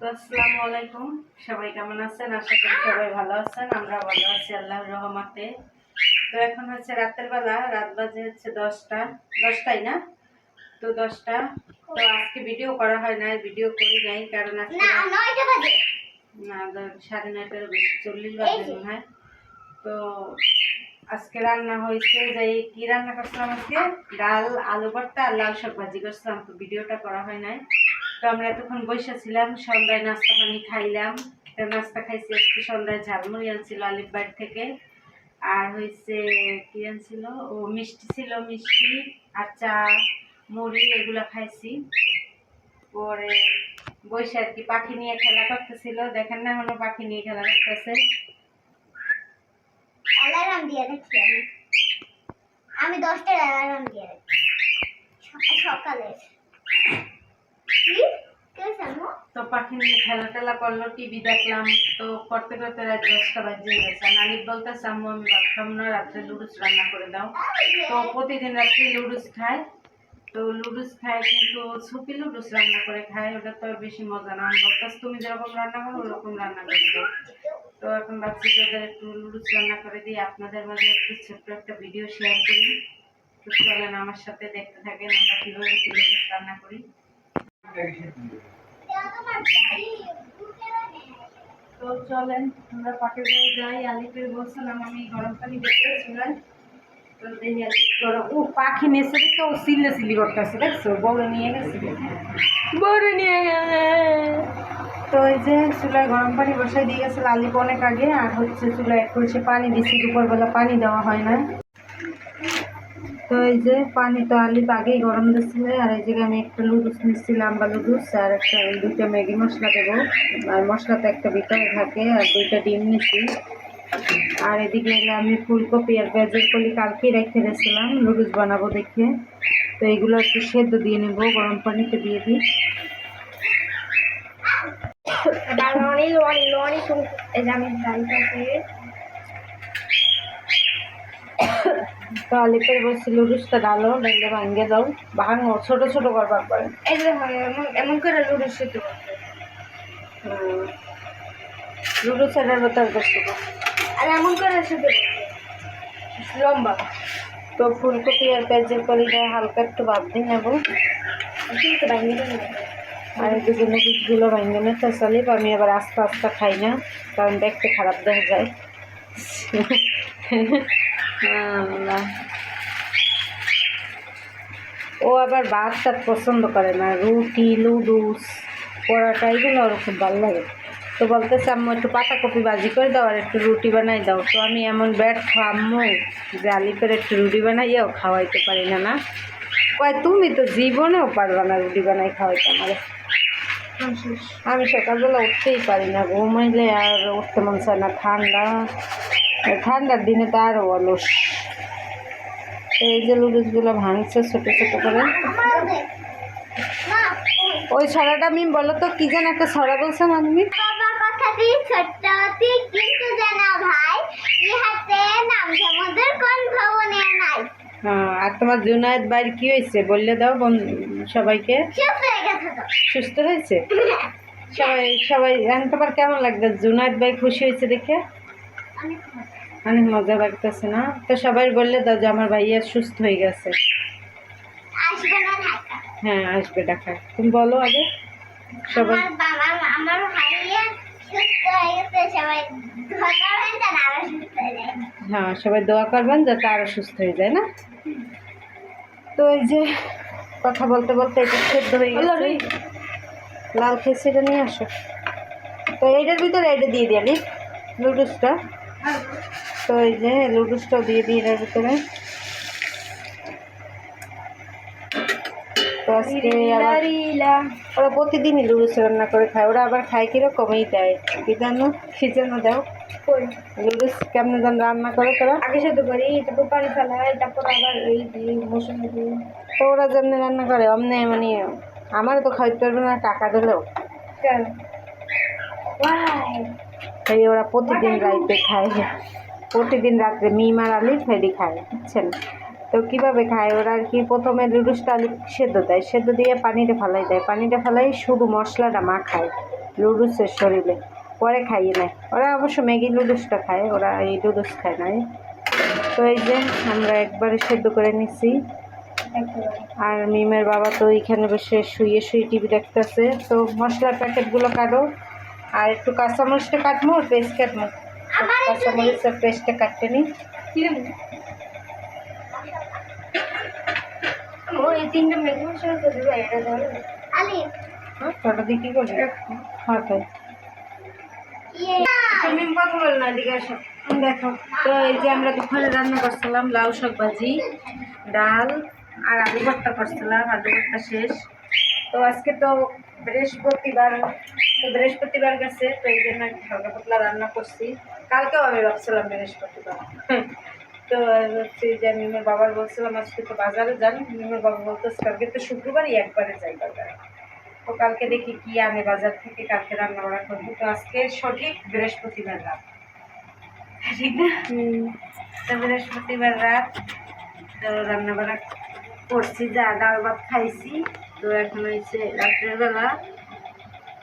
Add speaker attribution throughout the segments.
Speaker 1: তো আসসালামু আলাইকুম। সবাই কেমন আছেন? আশা করি সবাই ভালো আছেন। আমরা ভালো আছি আল্লাহর রহমতে। তো এখন হচ্ছে রাতের বেলা রাত বাজে হচ্ছে দশটা। দশটাই না? তো দশটা। তো আজকে ভিডিও করা হয় না ভিডিও করি নাই কারণ আজকে
Speaker 2: না
Speaker 1: সাড়ে নয়টার বেশি চল্লিশ বাজে মনে হয়। তো আজকে রান্না হয়েছে যে কি রান্না করছিলাম আজকে? ডাল আলু ভর্তা আর লাল শাক ভাজি করছিলাম তো ভিডিওটা করা হয় নাই। তো আমরা এতক্ষণ বসেছিলাম সন্ধ্যায় নাস্তা পানি খাইলাম। নাস্তা খাইছি একটু সন্ধ্যায় ঝালমুড়ি আনছিল আলিফ বাড়ি থেকে। আর হয়েছে কি আনছিল? ও মিষ্টি ছিল, মিষ্টি আর চা, মুড়ি এগুলো খাইছি। পরে বসে আর কি পাখি নিয়ে খেলা করতেছিল। দেখেন না এখনও পাখি নিয়ে খেলা করতেছে।
Speaker 2: আমি। আমি দশটার অ্যালার্ম দিয়ে রাখছি সকালে কি কে জানো
Speaker 1: তো পাখি নিয়ে খেলা টেলা করল, টিভি দেখলাম, তো করতে করতে রাত দশটা বাজে গেছে। নালিক বলতেছে, আম্মু, আমি ভাত খাব না, রাত্রে লুডুস রান্না করে দাও। তো প্রতিদিন রাত্রে লুডুস খায়। তো লুডুস খায় কিন্তু সুপি লুডুস রান্না করে খায়, ওটা তো বেশি মজা না। বলতেছি তুমি যেরকম রান্না করো, ওরকম রান্না করে দাও। তো এখন ভাবছি ওদের একটু লুডুস রান্না করে দিই। আপনাদের মাঝে একটু ছোট্ট একটা ভিডিও শেয়ার করি। তো চলেন আমার সাথে দেখতে থাকেন আমরা কীভাবে লুডুস রান্না করি। তো চলেন, আমরা করে যাই বলছিলাম আমি গরম পানি দেখে চুলাই তো দেখি গরম। ও পাখি নেছে দেখে ও সিলে সিলি করতেছে দেখছ? বড় নিয়ে বড় নিয়ে গেছে। তো এই যে চুলায় গরম পানি বসাই দিয়ে গেছে আলিপ অনেক আগে, আর হচ্ছে চুলায় কলসি পানি দিচ্ছি দুপুরবেলা পানি দেওয়া হয় না। তো এই যে পানি তো আলিপ আগেই গরম দিচ্ছিল আর এই জায়গায় আমি একটা লুডুস নিচ্ছিলাম বা লুডুস আর একটা দুইটা ম্যাগি মশলা দেবো। আর মশলাতে একটা ভিতরে থাকে, আর দুইটা ডিম নিচ্ছি আর এদিকে এলে আমি ফুলকপি আর পেঁয়াজের কলি কালকেই রেখে দিয়েছিলাম লুডুস বানাবো দেখে। তো এগুলো একটু সেদ্ধ দিয়ে নেব, গরম পানিতে দিয়ে দিই।
Speaker 2: আমি ডালটাকে
Speaker 1: তো আলিপের বলছি লুডুসটা ডালো ডাইলে ভাঙ্গে দাও ভাঙো ছোটো ছোটো করবার পরে।
Speaker 2: এই যে এমন করে লুডো সেদ্ধ করতে
Speaker 1: লুডুস এটার ভেতর করতে
Speaker 2: আর এমন করে সেদ্ধ লম্বা।
Speaker 1: তো ফুলকপি আর পেঁয়াজের কলিটা হালকা একটু ভাব দিয়ে নেব। আর এদিকে নুডলসগুলো ভাঙ্গনের চালিপ আমি আবার আস্তে আস্তে খাই না কারণ দেখতে খারাপ দেখা যায়। আল্লাহ। ও আবার ভাত টাত পছন্দ করে না রুটি লুডুস পরোটা এগুলো ওর খুব ভালো লাগে। তো বলতেছে আম্মু একটু পাতাকপি ভাজি করে দাও আর একটু রুটি বানাই দাও। তো আমি এমন ব্যর্থ আম্মু যে আলিপের একটু রুটি বানাইয়াও খাওয়াইতে পারি না না? কয় তুমি তো জীবনেও পারবা না রুটি বানাই খাওয়াইতে আমার। আমি সকালবেলা উঠতেই পারি না ঘুমাইলে আর উঠতে মন চায় না ঠান্ডা। ঠান্ডার দিনে তো আরও অলস। এই যে লুডুসগুলো ভাঙছে ছোটো ছোটো করে। ওই ছড়াটা আমি বলো তো কি যেন একটা ছড়া
Speaker 2: কোন ভবনে নাই।
Speaker 1: হ্যাঁ আর তোমার জুনায়েদ বাড়ি কি হয়েছে? বললে দাও সবাইকে।
Speaker 2: হয়ে
Speaker 1: সুস্থ হয়েছে? সবাই সবাই এখন তোমার কেমন লাগবে? জুনায়েদ ভাই খুশি হয়েছে দেখে?
Speaker 2: অনেক মজা।
Speaker 1: লাগতেছে না? তো সবাই বললে দাও যে আমার ভাইয়া সুস্থ হয়ে গেছে। হ্যাঁ আসবে ঢাকা তুমি বলো আগে। সবাই
Speaker 2: আমার ভাইয়া সুস্থ হয়ে সবাই
Speaker 1: দোয়া করবেন যাতে আরও সুস্থ হয়ে যায় না? তো এই যে কথা বলতে বলতে এটা সেদ্ধ হয়ে গেছে। লাল খেয়ে সেটা নিয়ে আসো। তো এইটার ভিতরে এটা দিয়ে দিই আলি লুডুসটা তো এই যে লুডুসটাও দিয়ে দিই এটার ভিতরে। তো আজকে আবার ওরা প্রতিদিনই লুডুস রান্না করে খায়। ওরা আবার খায় কিরকমই দেয়? কি জানো? কি দাও? লুডুস কেমন যেন রান্না করে তোরা।
Speaker 2: আগে সেদ্ধ করি তারপর পানি ফেলাই তারপর আবার এই মশলা
Speaker 1: তো ওরা যেমনি রান্না করে অমনি মানে আমারও তো খাইতে পারবে না টাকা দিলেও।
Speaker 2: কেন? ওয়াই
Speaker 1: এই ওরা প্রতিদিন রাইতে খায়। প্রতিদিন রাত্রে মিমার আলি ফেরি খায়, বুঝছেন? তো কীভাবে খায়? ওরা আর কি প্রথমে লুডুসটা আলু সেদ্ধ দেয়। সেদ্ধ দিয়ে পানিটা ফালাই দেয়। পানিটা ফালাই শুধু মশলাটা মা খায় লুডুসের শরীরে। পরে খাইয়ে নেয়। ওরা অবশ্য ম্যাগি লুডুসটা খায়, ওরা এই লুডুস খায় না। তো এই যে আমরা একবারে সেদ্ধ করে নিছি। আর মিমের বাবা তো এইখানে বসে শুয়ে শুয়ে টিভি দেখতেছে। তো মশলার প্যাকেটগুলো কাটো। আর একটু কাঁচামরিচটা কাটবো আর পেস্ট কাটবো।
Speaker 2: আমার একটু দিন।
Speaker 1: পেস্টটা কাটতে নিই।
Speaker 3: ও এই তিনটা মেঘ মশলা এটা ধরো
Speaker 2: আলি।
Speaker 1: হ্যাঁ ছোটো হ্যাঁ
Speaker 2: ইয়ে।
Speaker 1: তুমি কথা বল না এদিকে আসো। দেখো তো এই যে আমরা দুপুরে রান্না করছিলাম লাউ শাক ভাজি ডাল আর আলু ভর্তা করছিলাম আলু ভর্তা শেষ। তো আজকে তো বৃহস্পতিবার তো বৃহস্পতিবার গেছে তো এই জন্য হালকা পাতলা রান্না করছি। কালকেও আমি ভাবছিলাম বৃহস্পতিবার। তো হচ্ছে যে মিমের বাবার বলছিলাম আজকে তো বাজারে যান। মিমের বাবা বলতেছে কালকে তো শুক্রবারই একবারে যাই বাজারে। তো কালকে দেখি কি আনে বাজার থেকে কালকে রান্না বান্না করব। তো আজকে সঠিক বৃহস্পতিবার রাত। ঠিক না? তো বৃহস্পতিবার রাত তো রান্না বান্না করছি যা ডাল ভাত খাইছি। তো এখন হয়েছে রাত্রের বেলা।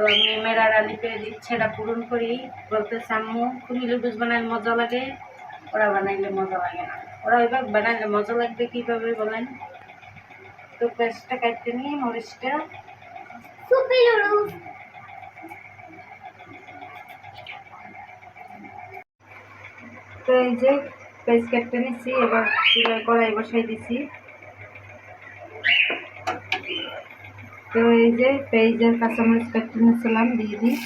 Speaker 1: তো আমি মেয়েরা আলিপের ইচ্ছেটা পূরণ করি। বলতে আম্মু তুমি লুডুস বানাইলে মজা লাগে? ওরা বানাইলে মজা লাগে না। ওরা ওইভাবে বানাইলে মজা লাগবে কীভাবে বলেন? তো পেস্টটা কাটতে নিয়ে মরিচটা তো এই যে পেস্ট কাটতে নিচ্ছি এবার কড়াই বসাই দিছি। তো এই যে পেঁয়াজের কাঁচামরিচ কেটে নিয়েছিলাম, দিয়ে দিই।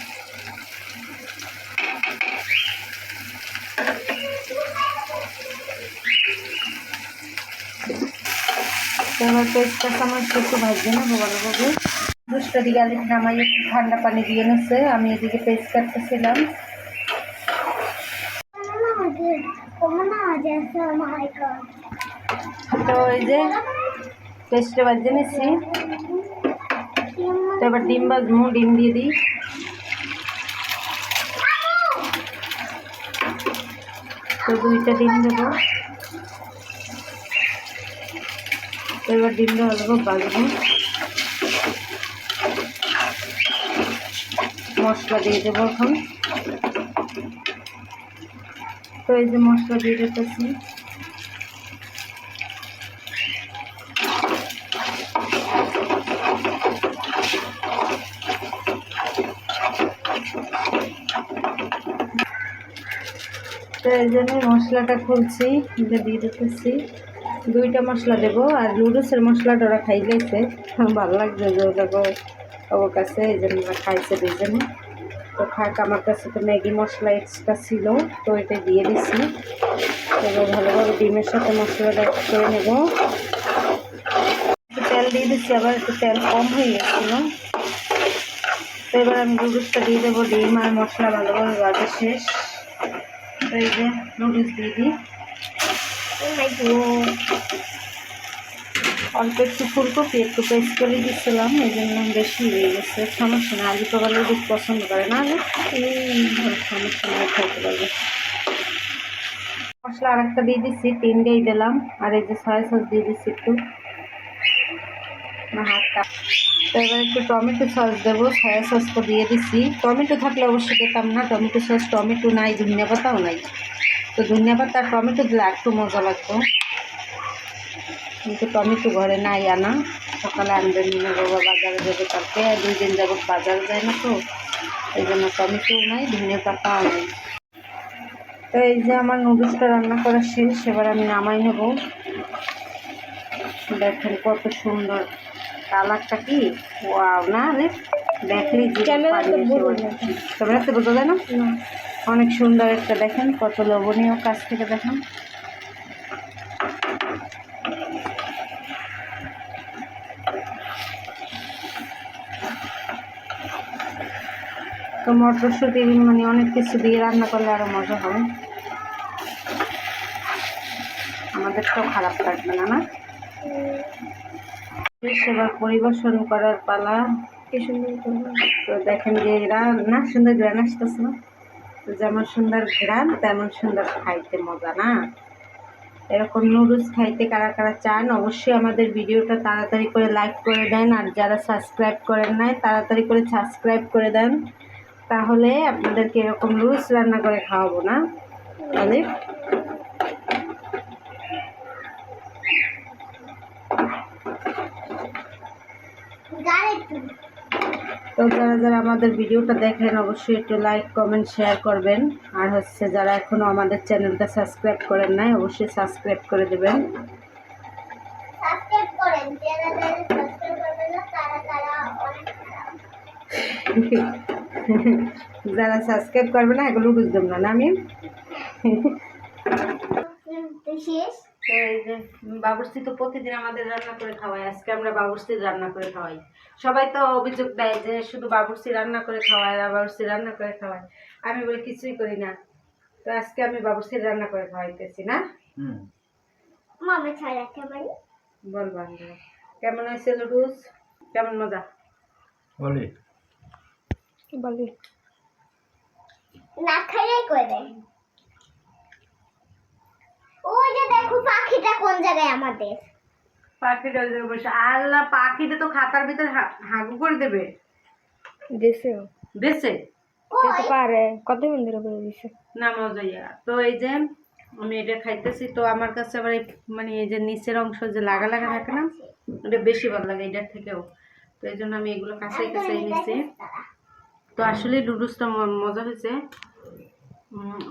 Speaker 1: এবার পেঁয়াজ কাঁচামরিচ একটু ভাজবে না ভালোভাবে দুষ্ট দিকে আলি নামাই একটু ঠান্ডা পানি দিয়ে নিচ্ছে আমি এদিকে পেস্ট কাটতেছিলাম। তো এই যে পেস্টটা বাজিয়ে নিচ্ছি তো এবার ডিম বাজমু ডিম দিয়ে দিই। তো দুইটা ডিম দেবো। এবার ডিমটা ভালো বাজবো মশলা দিয়ে দেবো এখন। তো এই যে মশলা দিয়ে দিতেছি। তো এই জন্য মশলাটা খুলছি দিয়ে দিতেছি। দুইটা মশলা দেবো, আর লুডুসের মশলাটা ওরা খাইলেছে ভালো লাগছে যে ওর কাছে এই জন্য ওরা খাইছে দুজনে তো থাক, আমার কাছে তো ম্যাগি মশলা এক্সট্রা ছিল, তো এটা দিয়ে দিছি। এবার ভালোভাবে ডিমের সাথে মশলাটা অ্যাড করে নেব। তেল দিয়ে দিচ্ছি আবার একটু তেল কম হয়ে গেছিল। তো এবার আমি লুডুসটা দিয়ে দেবো, ডিম আর মশলা ভালোভাবে বাজা শেষ। এই যে নুডলস দিয়ে দিই অল্প একটু ফুলকপি একটু পেস্ট করে দিচ্ছিলাম এই জন্য বেশি হয়ে গেছে। সমস্যা না আলু কবার লুডুস পছন্দ করে না আলু। সমস্যা না খাইতে পারবে। মশলা আর একটা দিয়ে দিচ্ছি তিনটেই দিলাম আর এই যে সয়া সস দিয়ে দিচ্ছি একটু। হাতটা তো এবার একটু টমেটো সস দেবো, সয়া সস তো দিয়ে দিচ্ছি টমেটো থাকলে অবশ্যই দিতাম না, টমেটো সস, টমেটো নাই, ধনিয়া পাতাও নাই। তো ধনিয়া পাতা, টমেটো দিলে একটু মজা লাগতো। কিন্তু টমেটো ঘরে নাই আনা। সকালে আনবে নিয়ে বাবা, বাজারে যাবে কালকে। দুই দিন যাব বাজারে যায় না তো। এই জন্য টমেটোও নাই, ধনিয়া পাতাও নাই। তো এই যে আমার নুডলসটা রান্না করা শেষ, এবার আমি নামাই নেব। দেখেন কত সুন্দর। কালারটা কি? ওয়াও না রে।
Speaker 3: না।
Speaker 1: ক্যামেরাতে বোঝা যায় না। অনেক সুন্দর একটা দেখেন কত লোভনীয় কাছ থেকে দেখেন। তো মটরশুঁটি মানে অনেক কিছু দিয়ে রান্না করলে আরও মজা হবে। আমাদের তো খারাপ লাগবে না না? এবার পরিবেশন করার পালা।
Speaker 3: কি সুন্দর
Speaker 1: তো দেখেন যে গ্রান না সুন্দর গ্রান আসতেছে। না তো যেমন সুন্দর গ্রান তেমন সুন্দর খাইতে মজা না। এরকম নুডলস খাইতে কারা কারা চান অবশ্যই আমাদের ভিডিওটা তাড়াতাড়ি করে লাইক করে দেন। আর যারা সাবস্ক্রাইব করেন নাই তাড়াতাড়ি করে সাবস্ক্রাইব করে দেন। তাহলে আপনাদেরকে এরকম রুলস রান্না করে খাওয়াবো না। আলিফ
Speaker 2: গাল একটু
Speaker 1: তো যারা যারা আমাদের ভিডিওটা দেখেন অবশ্যই একটু লাইক কমেন্ট শেয়ার করবেন। আর হচ্ছে যারা এখনও আমাদের চ্যানেলটা সাবস্ক্রাইব করেন নাই অবশ্যই সাবস্ক্রাইব করে দেবেন।
Speaker 2: যারা সাবস্ক্রাইব
Speaker 1: করবে না এগুলো বুঝতাম না না আমি?
Speaker 2: শেষ।
Speaker 1: তো এই যে বাবুর্চি তো প্রতিদিন আমাদের রান্না করে খাওয়াই আজকে আমরা বাবুর্চির রান্না করে খাওয়াই। সবাই তো অভিযোগ দেয় যে শুধু বাবুর্চি রান্না করে খাওয়ায় আর বাবুর্চি রান্না করে খাওয়ায়। আমি বলি কিছুই করি না। তো আজকে আমি বাবুর্চির রান্না করে খাওয়াইতেছি না?
Speaker 4: হুম।
Speaker 2: মামা ছাড়া একেবারে
Speaker 1: বল বান্ধব কেমন হয়েছে লুডুস কেমন মজা?
Speaker 4: বলি।
Speaker 3: বলি
Speaker 2: না খাইয়াই করে ওই যে দেখো পাখিটা কোন জায়গায় আমাদের?
Speaker 1: পাখিটা ওই জায়গায় বসে। আল্লাহ পাখিটা তো খাতার ভিতর হা- হাগু করে দেবে। দেশে
Speaker 2: কই?
Speaker 3: পারে। কত মন্দিরে বলে দিছে?
Speaker 1: না মজাইয়া তো এই যে আমি এটা খাইতেছি তো আমার কাছে আবার এই মানে এই যে নিচের অংশ যে লাগা লাগা থাকে না এটা বেশি ভালো লাগে এটার থেকেও। তো এই জন্য আমি এগুলো কাঁচাই কাঁচাই নিছি তো আসলে লুডুসটা ম- মজা হয়েছে।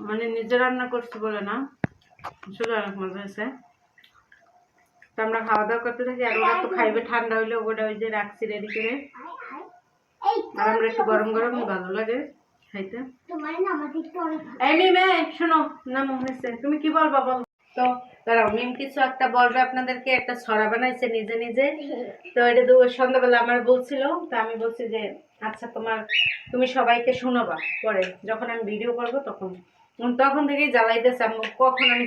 Speaker 1: মানে নিজে রান্না করছি বলে না। অনেক মজা হয়েছে। তো আমরা খাওয়া দাওয়া করতে থাকি, আর ওরা তো খাইবে, ঠান্ডা হইলে ওই যে রাখছি রেডি করে। আর আমরা একটু গরম গরম ভালো লাগে খাইতে।
Speaker 2: না আমাদের একটু অনেক ভালো।
Speaker 1: এই মিমে শোনো না হয়েছে। তুমি কি বলবা বল? তো, দাঁড়াও, মিম কিছু একটা বলবে আপনাদেরকে, একটা ছড়া বানাইছে নিজে নিজে। তো এটা তো সন্ধ্যাবেলা আমার বলছিল তো আমি বলছি যে আচ্ছা তোমার, তুমি সবাইকে শোনাবা পরে। যখন আমি ভিডিও করব তখন। তখন থেকেই জ্বালাইতেছে আমি কখন আমি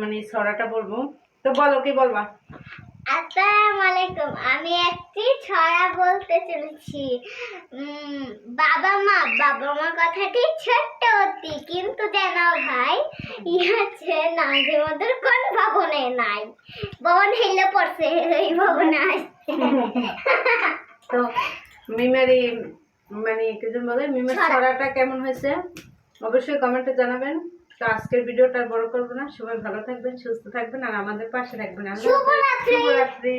Speaker 1: মানে ছড়াটা বলব তো বলো কি বলবা?
Speaker 2: আসসালামু আলাইকুম আমি একটি ছড়া বলতে চলেছি। বাবা মা বাবা মা কথাটি ছোট্ট অতি কিন্তু যেন ভাই ইহাছে না যে মধুর কোন ভবনে নাই। ভবন হেলে পড়ছে এই ভবনে আসছে।
Speaker 1: তো মিমের মানে কিছু বলে মিমের ছড়াটা কেমন হয়েছে? অবশ্যই কমেন্টে জানাবেন। তো আজকের ভিডিওটা আর বড় করব না। সবাই ভালো থাকবেন সুস্থ থাকবেন আর আমাদের পাশে থাকবেন।
Speaker 2: শুভরাত্রি।